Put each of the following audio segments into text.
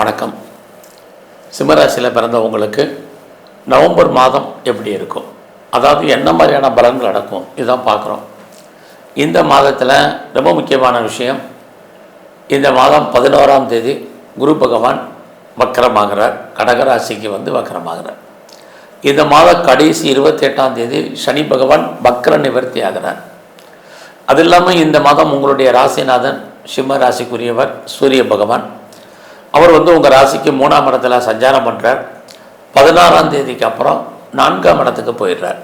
வணக்கம். சிம்மராசியில் பிறந்தவங்களுக்கு நவம்பர் மாதம் எப்படி இருக்கும்? அதாவது என்ன மாதிரியான பலன்கள் நடக்கும்? இதுதான் பார்க்குறோம். இந்த மாதத்தில் ரொம்ப முக்கியமான விஷயம் இந்த மாதம் பதினோராம் தேதி குரு பகவான் வக்கரமாகிறார். கடகராசிக்கு வந்து வக்கரமாகிறார். இந்த மாத கடைசி இருபத்தி எட்டாம் தேதி சனி பகவான் வக்கர நிவர்த்தி ஆகிறார். அது இல்லாமல் இந்த மாதம் உங்களுடைய ராசிநாதன் சிம்ம ராசிக்குரியவர் சூரிய பகவான் அவர் வந்து உங்கள் ராசிக்கு மூணாம் இடத்துல சஞ்சாரம் பண்ணுறார் பதினாறாம் தேதிக்கு அப்புறம் நான்காம் இடத்துக்கு போயிடுறார்.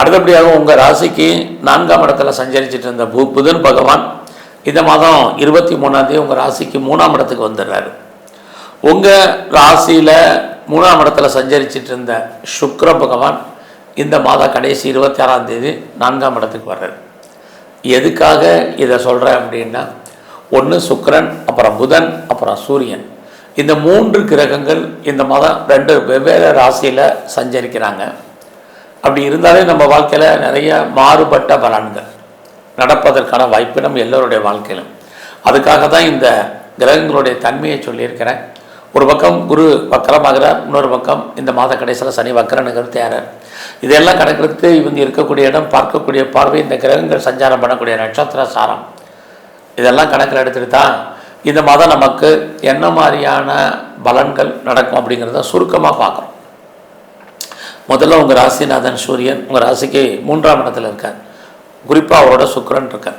அடுத்தபடியாக உங்கள் ராசிக்கு நான்காம் இடத்துல சஞ்சரிச்சிட்டு இருந்த பு புதன் பகவான் இந்த மாதம் இருபத்தி மூணாந்தேதி உங்கள் ராசிக்கு மூணாம் இடத்துக்கு வந்துடுறாரு. உங்கள் ராசியில் மூணாம் இடத்துல சஞ்சரிச்சிட்டு இருந்த சுக்கர பகவான் இந்த மாத கடைசி இருபத்தி ஆறாம் தேதி நான்காம் இடத்துக்கு வர்றாரு. எதுக்காக இதை சொல்கிறேன் அப்படின்னா ஒன்று சுக்கரன் அப்புறம் புதன் அப்புறம் சூரியன். இந்த மூன்று கிரகங்கள் இந்த மாதம் ரெண்டு வெவ்வேறு ராசியில் சஞ்சரிக்கிறாங்க. அப்படி இருந்தாலே நம்ம வாழ்க்கையில் நிறைய மாறுபட்ட பலன்கள் நடப்பதற்கான வாய்ப்பு நம்ம எல்லோருடைய வாழ்க்கையிலும். அதுக்காக தான் இந்த கிரகங்களுடைய தன்மையை சொல்லியிருக்கிறேன். ஒரு பக்கம் குரு வக்கரமாகிறார் இன்னொரு பக்கம் இந்த மாத கடைசியில் சனி வக்கர தேரர். இதெல்லாம் கணக்கெடுத்து இவங்க இருக்கக்கூடிய இடம் பார்க்கக்கூடிய பார்வை இந்த கிரகங்கள் சஞ்சாரம் பண்ணக்கூடிய நட்சத்திர சாரம். இதெல்லாம் கணக்கில் எடுத்துகிட்டு தான் இந்த மாதம் நமக்கு என்ன மாதிரியான பலன்கள் நடக்கும் அப்படிங்கிறத சுருக்கமாக பார்க்குறோம். முதல்ல உங்கள் ராசிநாதன் சூரியன் உங்கள் ராசிக்கு மூன்றாம் இடத்துல இருக்கார். குறிப்பாக அவரோட சுக்கரன் இருக்கார்.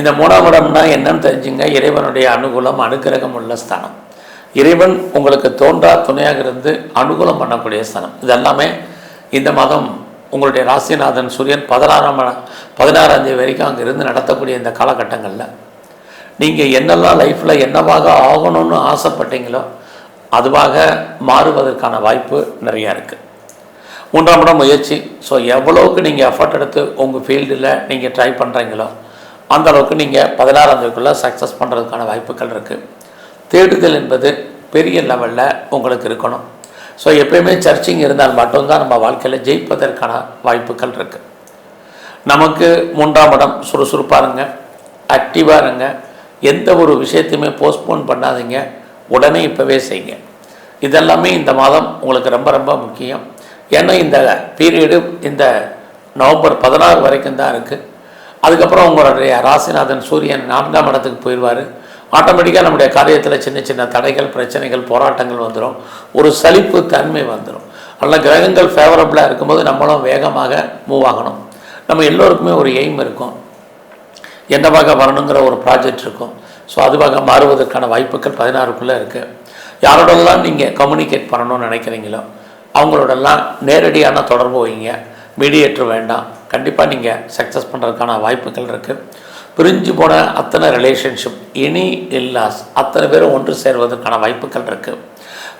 இந்த மூணாம் இடம்னா என்னன்னு தெரிஞ்சுங்க. இறைவனுடைய அனுகூலம் அனுக்கிரகம் உள்ள ஸ்தானம். இறைவன் உங்களுக்கு தோன்றா துணையாக இருந்து அனுகூலம் பண்ணக்கூடிய ஸ்தானம். இதெல்லாமே இந்த மாதம் உங்களுடைய ராசிநாதன் சூரியன் பதினாறாம் பதினாறாம் தேதி வரைக்கும் அங்கே இருந்து நடத்தக்கூடிய இந்த காலகட்டங்களில் நீங்கள் என்னெல்லாம் லைஃப்பில் என்னவாக ஆகணும்னு ஆசைப்பட்டீங்களோ அதுவாக மாறுவதற்கான வாய்ப்பு நிறையா இருக்குது மூன்றாம் இடம் முயற்சி. ஸோ எவ்வளோவுக்கு நீங்கள் எஃபர்ட் எடுத்து உங்கள் ஃபீல்டில் நீங்கள் ட்ரை பண்ணுறீங்களோ அந்த அளவுக்கு நீங்கள் பதினாறாம் தேதிக்குள்ளே சக்ஸஸ் பண்ணுறதுக்கான வாய்ப்புகள் இருக்குது தேடுதல் என்பது பெரிய லெவலில் உங்களுக்கு இருக்கணும். ஸோ எப்பயுமே சர்ச்சிங் இருந்தால் மட்டும்தான் நம்ம வாழ்க்கையில் ஜெயிப்பதற்கான வாய்ப்புகள் இருக்குது நமக்கு மூன்றாம் இடம் சுறுசுறுப்பாக இருங்க ஆக்டிவாக இருங்க. எந்த ஒரு விஷயத்தையுமே போஸ்ட்போன் பண்ணாதீங்க. உடனே இப்போவே செய்யுங்க. இதெல்லாமே இந்த மாதம் உங்களுக்கு ரொம்ப ரொம்ப முக்கியம். ஏன்னா இந்த பீரியடு இந்த நவம்பர் பதினாறு வரைக்கும் தான் இருக்குது அதுக்கப்புறம் உங்களுடைய ராசிநாதன் சூரியன் நான்காம் இடத்துக்கு போயிடுவார். ஆட்டோமேட்டிக்காக நம்முடைய காரியத்தில் சின்ன சின்ன தடைகள் பிரச்சனைகள் போராட்டங்கள் வந்துடும் ஒரு சலிப்பு தன்மை வந்துடும் அதனால் கிரகங்கள் ஃபேவரபுளாக இருக்கும்போது நம்மளும் வேகமாக மூவ் ஆகணும். நம்ம எல்லோருக்குமே ஒரு எய்ம் இருக்கும். என்னவாக வரணுங்கிற ஒரு ப்ராஜெக்ட் இருக்கும். ஸோ அதுவாக மாறுவதற்கான வாய்ப்புகள் பதினாறுக்குள்ளே இருக்குது யாரோடெல்லாம் நீங்கள் கம்யூனிகேட் பண்ணணும்னு நினைக்கிறீங்களோ அவங்களோடெல்லாம் நேரடியான தொடர்பு வைங்க. மீடியேட்டர் வேண்டாம். கண்டிப்பாக நீங்கள் சக்ஸஸ் பண்ணுறதுக்கான வாய்ப்புகள் இருக்குது பிரிஞ்சு போன அத்தனை ரிலேஷன்ஷிப் இனி இல்லாஸ் அத்தனை பேரும் ஒன்று சேர்வதற்கான வாய்ப்புகள் இருக்குது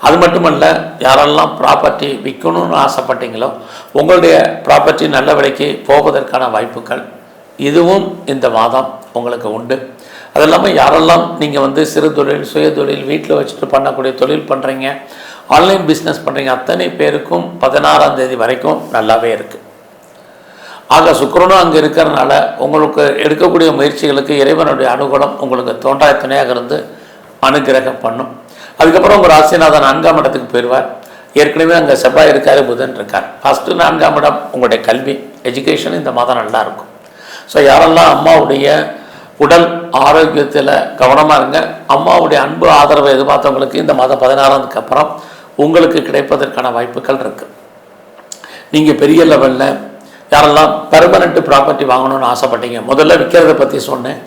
அது மட்டுமல்ல யாரெல்லாம் ப்ராப்பர்ட்டி விற்கணும்னு ஆசைப்பட்டீங்களோ உங்களுடைய ப்ராப்பர்ட்டி நல்ல விலைக்கு போவதற்கான வாய்ப்புகள் இதுவும் இந்த மாதம் உங்களுக்கு உண்டு. அது இல்லாமல் யாரெல்லாம் நீங்கள் வந்து சிறு தொழில் சுய தொழில் வீட்டில் வச்சுட்டு பண்ணக்கூடிய தொழில் பண்ணுறீங்க ஆன்லைன் பிஸ்னஸ் பண்ணுறீங்க அத்தனை பேருக்கும் பதினாறாம் தேதி வரைக்கும் நல்லாவே இருக்குது ஆக சுக்கரனும் அங்கே இருக்கிறனால உங்களுக்கு எடுக்கக்கூடிய முயற்சிகளுக்கு இறைவனுடைய அனுகூலம் உங்களுக்கு தோன்றாய துணையாக இருந்து அனுகிரகம் பண்ணும். அதுக்கப்புறம் உங்கள் ராசிநாதன் நான்காம் இடத்துக்கு போயிடுவார் ஏற்கனவே அங்கே செவ்வாய் இருக்கார் புதன் இருக்கார். ஃபஸ்ட்டு நான்காம் இடம் உங்களுடைய கல்வி எஜுகேஷன் இந்த மாதம் நல்லாயிருக்கும் ஸோ யாரெல்லாம் அம்மாவுடைய உடல் ஆரோக்கியத்தில் கவனமாக இருங்க அம்மாவுடைய அன்பு ஆதரவை எதிர்பார்த்தவங்களுக்கு இந்த மாதம் பதினாறாந்துக்கு அப்புறம் உங்களுக்கு கிடைப்பதற்கான வாய்ப்புகள் இருக்குது நீங்கள் பெரிய லெவலில் யாரெல்லாம் பெர்மனண்ட் ப்ராப்பர்ட்டி வாங்கணும்னு ஆசைப்பட்டீங்க முதல்ல விற்கிறத பற்றி சொன்னேன்.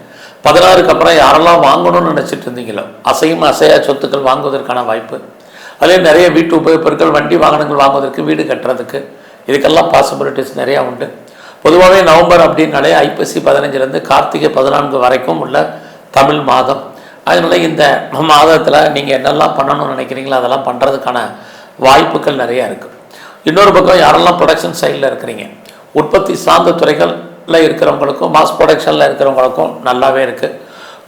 பதினாறுக்கு அப்புறம் யாரெல்லாம் வாங்கணும்னு நினச்சிட்டு இருந்தீங்களோ அசையும் அசையா சொத்துக்கள் வாங்குவதற்கான வாய்ப்பு. அதே நிறைய வீட்டு உபயோகப் பொருட்கள் வண்டி வாகனங்கள் வாங்குவதற்கு வீடு கட்டுறதுக்கு இதுக்கெல்லாம் பாசிபிலிட்டிஸ் நிறையா உண்டு. பொதுவாகவே நவம்பர் அப்படின்னாலே ஐப்பசி பதினஞ்சுலேருந்து கார்த்திகை பதினான்கு வரைக்கும் உள்ள தமிழ் மாதம். அதனால் இந்த மாதத்தில் நீங்கள் என்னெல்லாம் பண்ணணும்னு நினைக்கிறீங்களோ அதெல்லாம் பண்ணுறதுக்கான வாய்ப்புகள் நிறையா இருக்குது இன்னொரு பக்கம் யாரெல்லாம் ப்ரொடக்ஷன் சைடில் இருக்கிறீங்க? உற்பத்தி சார்ந்த துறைகளில் இருக்கிறவங்களுக்கும் மாஸ் ப்ரொடக்ஷனில் இருக்கிறவங்களுக்கும் நல்லாவே இருக்குது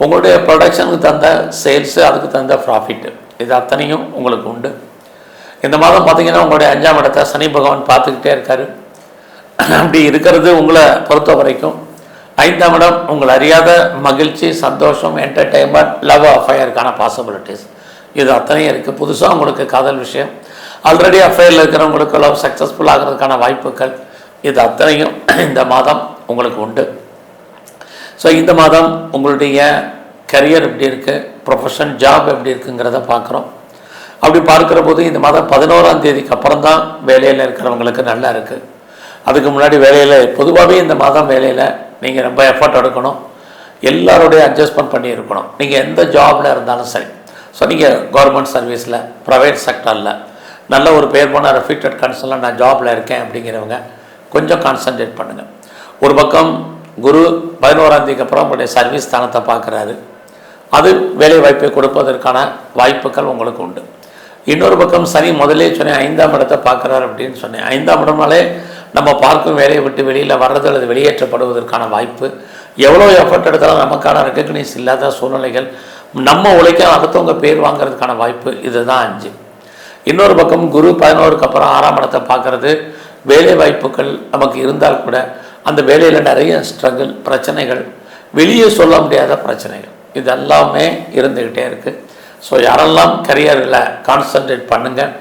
உங்களுடைய ப்ரொடக்ஷனுக்கு தகுந்த சேல்ஸு அதுக்கு தகுந்த ப்ராஃபிட்டு இது அத்தனையும் உங்களுக்கு உண்டு. இந்த மாதம் பார்த்திங்கன்னா உங்களுடைய அஞ்சாம் இடத்தை சனி பகவான் பார்த்துக்கிட்டே இருக்காரு. அப்படி இருக்கிறது உங்களை பொறுத்த வரைக்கும். ஐந்தாம் இடம் உங்களை அறியாத மகிழ்ச்சி சந்தோஷம் என்டர்டெயின்மெண்ட் லவ் அஃபயருக்கான பாசிபிலிட்டிஸ் இது அத்தனையும் இருக்குது புதுசாக உங்களுக்கு காதல் விஷயம். ஆல்ரெடி அஃபேரில் இருக்கிறவங்களுக்கு லவ் சக்ஸஸ்ஃபுல் ஆகிறதுக்கான வாய்ப்புகள். இது அத்தனையும் இந்த மாதம் உங்களுக்கு உண்டு. ஸோ இந்த மாதம் உங்களுடைய கரியர் எப்படி இருக்குது ப்ரொஃபஷன் ஜாப் எப்படி இருக்குங்கிறத பார்க்குறோம். அப்படி பார்க்குற போது இந்த மாதம் பதினோராம் தேதிக்கு அப்புறம் தான் வேலையில் இருக்கிறவங்களுக்கு நல்லா இருக்குது அதுக்கு முன்னாடி வேலையில் பொதுவாகவே இந்த மாதம் வேலையில் நீங்கள் ரொம்ப எஃபர்ட் எடுக்கணும். எல்லாருடைய அட்ஜஸ்ட்மெண்ட் பண்ணி இருக்கணும். நீங்கள் எந்த ஜாபில் இருந்தாலும் சரி. ஸோ நீங்கள் கவர்மெண்ட் சர்வீஸில் ப்ரைவேட் செக்டரில் நல்ல ஒரு பேர் போன ரெஃபிட்டட் கன்சல்ல நான் ஜாபில் இருக்கேன் அப்படிங்கிறவங்க கொஞ்சம் கான்சன்ட்ரேட் பண்ணுங்கள் ஒரு பக்கம் குரு பதினோராந்தேதிக்கு அப்புறம் உங்களுடைய சர்வீஸ் ஸ்தானத்தை பார்க்குறாரு. அது வேலை வாய்ப்பை கொடுப்பதற்கான வாய்ப்புகள் உங்களுக்கு உண்டு. இன்னொரு பக்கம் சனி முதலே சொன்னேன் ஐந்தாம் இடத்தை பார்க்குறாரு அப்படின்னு சொன்னேன். ஐந்தாம் இடம்னாலே நம்ம பார்க்கும் வேலையை விட்டு வெளியில் வர்றது அல்லது வெளியேற்றப்படுவதற்கான வாய்ப்பு எவ்வளோ எஃபர்ட் எடுத்தாலும் நமக்கான ரெக்கக்னைஸ் இல்லாத சூழ்நிலைகள் நம்ம உழைக்க அடுத்தவங்க பேர் வாங்குறதுக்கான வாய்ப்பு இதுதான் அஞ்சு. இன்னொரு பக்கம் குரு பதினோருக்கு அப்புறம் ஆறாம் இடத்தை பார்க்குறது வேலை வாய்ப்புகள் நமக்கு இருந்தால் கூட அந்த வேலையில் நிறைய ஸ்ட்ரகிள் பிரச்சனைகள் வெளியே சொல்ல முடியாத பிரச்சனைகள் இதெல்லாமே இருந்துக்கிட்டே இருக்குது ஸோ யாரெல்லாம் கரியரில் கான்சன்ட்ரேட் பண்ணுங்கள்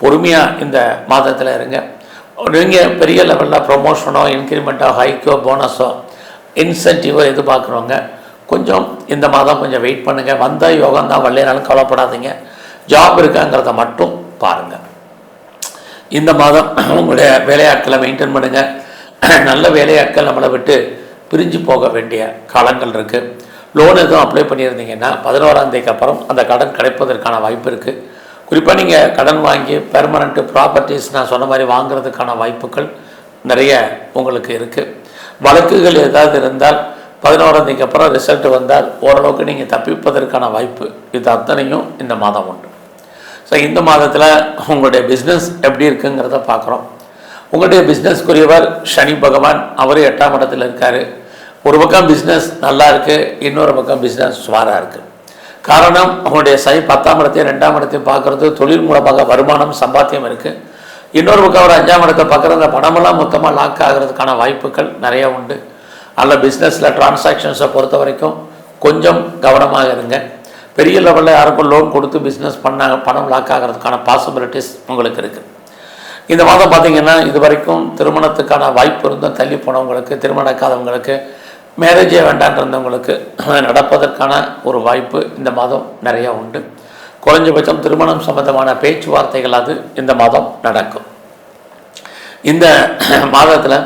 பொறுமையாக இந்த மாதத்தில் இருங்க. நீங்கள் பெரிய லெவலில் ப்ரொமோஷனோ இன்க்ரிமெண்ட்டோ ஹைக்கோ போனஸோ இன்சென்டிவோ எதிர்பார்க்குறவங்க கொஞ்சம் இந்த மாதம் கொஞ்சம் வெயிட் பண்ணுங்கள் வந்தால் யோகம் தான் வரலைனாலும் கவலைப்படாதீங்க. ஜாப் இருக்காங்கிறத மட்டும் பாருங்கள் இந்த மாதம் உங்களுடைய வேலையாட்களை மெயின்டைன் பண்ணுங்கள் நல்ல வேலையாட்கள் நம்மளை விட்டு பிரிஞ்சு போக வேண்டிய காலங்கள் இருக்குது லோன் எதுவும் அப்ளை பண்ணியிருந்தீங்கன்னா பதினோராந்தேதிக்கு அப்புறம் அந்த கடன் கிடைப்பதற்கான வாய்ப்பு இருக்குது குறிப்பாக நீங்கள் கடன் வாங்கி பெர்மனண்ட்டு ப்ராப்பர்ட்டிஸ் நான் சொன்ன மாதிரி வாங்குறதுக்கான வாய்ப்புகள் நிறைய உங்களுக்கு இருக்குது வழக்குகள் ஏதாவது இருந்தால் பதினோராந்தேதிக்கு அப்புறம் ரிசல்ட் வந்தால் ஓரளவுக்கு நீங்கள் தப்பிப்பதற்கான வாய்ப்பு இது அத்தனையும் இந்த மாதம் உண்டு. ஸோ இந்த மாதத்தில் உங்களுடைய பிஸ்னஸ் எப்படி இருக்குங்கிறத பார்க்குறோம். உங்களுடைய பிஸ்னஸ்க்குரியவர் சனி பகவான் அவரே எட்டாம் இடத்துல இருக்கார். ஒரு பக்கம் பிஸ்னஸ் நல்லா இருக்குது இன்னொரு பக்கம் பிஸ்னஸ் சுவாராக இருக்குது காரணம் அவங்களுடைய சனி பத்தாம் இடத்தையும் ரெண்டாம் இடத்தையும் பார்க்குறது தொழில் மூலமாக வருமானம் சம்பாத்தியம் இருக்குது இன்னொரு பக்கம் ஒரு அஞ்சாம் இடத்தை பார்க்குறது அந்த பணமெல்லாம் மொத்தமாக லாக் ஆகிறதுக்கான வாய்ப்புகள் நிறைய உண்டு. அதில் பிஸ்னஸில் டிரான்சாக்ஷன்ஸை பொறுத்த வரைக்கும் கொஞ்சம் கவனமாக இருங்க. பெரிய லெவலில் யாருக்கும் லோன் கொடுத்து பிஸ்னஸ் பண்ண பணம் லாக் ஆகிறதுக்கான பாசிபிலிட்டிஸ் உங்களுக்கு இருக்குது இந்த மாதம் பார்த்தீங்கன்னா இது வரைக்கும் திருமணத்துக்கான வாய்ப்பு இருந்தும் தள்ளி போனவங்களுக்கு திருமணக்காதவங்களுக்கு மேரேஜே வேண்டான்றிருந்தவங்களுக்கு நடப்பதற்கான ஒரு வாய்ப்பு இந்த மாதம் நிறையா உண்டு. குறைஞ்சபட்சம் திருமணம் சம்பந்தமான பேச்சுவார்த்தைகள் அது இந்த மாதம் நடக்கும். இந்த மாதத்தில்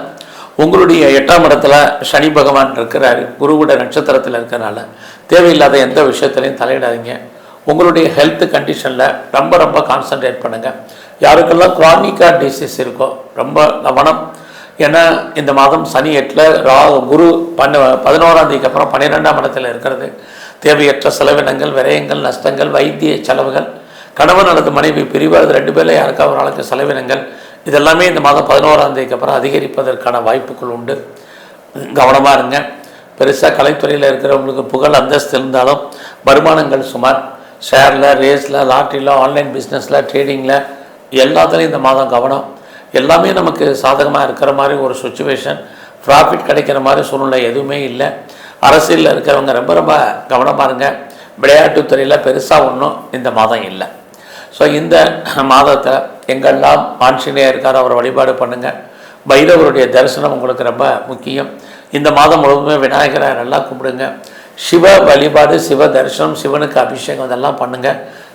உங்களுடைய எட்டாம் இடத்துல சனி பகவான் இருக்கிறார். குருவிட நட்சத்திரத்தில் இருக்கிறனால தேவையில்லாத எந்த விஷயத்துலையும் தலையிடாதீங்க. உங்களுடைய ஹெல்த் கண்டிஷனில் ரொம்ப ரொம்ப கான்சன்ட்ரேட் பண்ணுங்கள் யாருக்கெல்லாம் குரானிக்கா டிசீஸ் இருக்கோ ரொம்ப கவனம் ஏன்னா இந்த மாதம் சனி எட்டில் ரா குரு பன்ன பதினோராம் தேதிக்கு அப்புறம் பன்னிரெண்டாம் இடத்துல இருக்கிறது. தேவையற்ற செலவினங்கள் விரயங்கள் நஷ்டங்கள் வைத்திய செலவுகள் கணவன் அல்லது மனைவி பிரிவு ரெண்டு பேரில் யாருக்காவது ஒரு ஆளுக்கு செலவினங்கள் இதெல்லாமே இந்த மாதம் பதினோராம் தேதிக்கு அப்புறம் அதிகரிப்பதற்கான வாய்ப்புகள் உண்டு. கவனமாக இருங்க. பெருசாக கலைத்துறையில் இருக்கிறவங்களுக்கு புகழ் அந்தஸ்து இருந்தாலும் வருமானங்கள் சுமார். ஷேரில் ரேஸில் லாட்ரியில் ஆன்லைன் பிஸ்னஸில் ட்ரேடிங்கில் எல்லாத்துலேயும் இந்த மாதம் கவனம். எல்லாமே நமக்கு சாதகமாக இருக்கிற மாதிரி ஒரு சுச்சுவேஷன் ப்ராஃபிட் கிடைக்கிற மாதிரி சூழ்நிலை எதுவுமே இல்லை. அரசியலில் இருக்கிறவங்க ரொம்ப ரொம்ப கவனமாக இருங்க. விளையாட்டுத்துறையில் பெருசாக ஒன்றும் இந்த மாதம் இல்லை. ஸோ இந்த மாதத்தை எங்கெல்லாம் ஆஞ்சநேயர் இருக்கார் அவரை வழிபாடு பண்ணுங்கள் பைரவருடைய தரிசனம் உங்களுக்கு ரொம்ப முக்கியம். இந்த மாதம் முழுவதுமே விநாயகரை நல்லா கும்பிடுங்க. சிவ வழிபாடு சிவ தரிசனம் சிவனுக்கு அபிஷேகம் இதெல்லாம் பண்ணுங்கள்